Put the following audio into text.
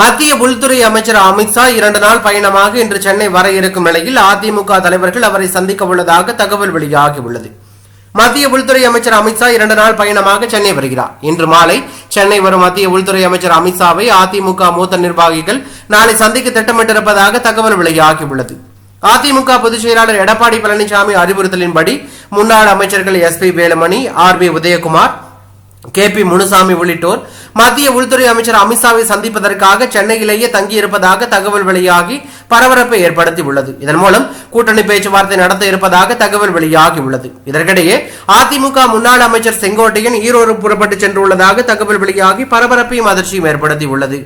மத்திய உள்துறை அமைச்சர் அமித்ஷா இரண்டு நாள் பயணமாக இன்று சென்னை வர இருக்கும் நிலையில் அதிமுக தலைவர்கள் அவரை சந்திக்க உள்ளதாக தகவல் வெளியாகியுள்ளது. மத்திய உள்துறை அமைச்சர் அமித்ஷா இரண்டு நாள் பயணமாக சென்னை வருகிறார். இன்று மாலை சென்னை வரும் மத்திய உள்துறை அமைச்சர் அமித்ஷாவை அதிமுக மூத்த நிர்வாகிகள் நாளை சந்திக்க திட்டமிட்டிருப்பதாக தகவல் வெளியாகியுள்ளது. அதிமுக பொதுச் செயலாளர் எடப்பாடி பழனிசாமி அறிவுறுத்தலின்படி முன்னாள் அமைச்சர்கள் S P Velumani R B Udhayakumar K P Munusamy உள்ளிட்டோர் மத்திய உள்துறை அமைச்சர் அமித்ஷாவை சந்திப்பதற்காக சென்னையிலேயே தங்கியிருப்பதாக தகவல் வெளியாகி பரபரப்பை ஏற்படுத்தி உள்ளது இதன் மூலம் கூட்டணி பேச்சுவார்த்தை நடத்த இருப்பதாக தகவல் வெளியாகி உள்ளது இதற்கிடையே அதிமுக முன்னாள் அமைச்சர் செங்கோட்டையன் ஈரோடு புறப்பட்டு சென்றுள்ளதாக தகவல் வெளியாகி பரபரப்பையும் அதிர்ச்சியும் ஏற்படுத்தி உள்ளது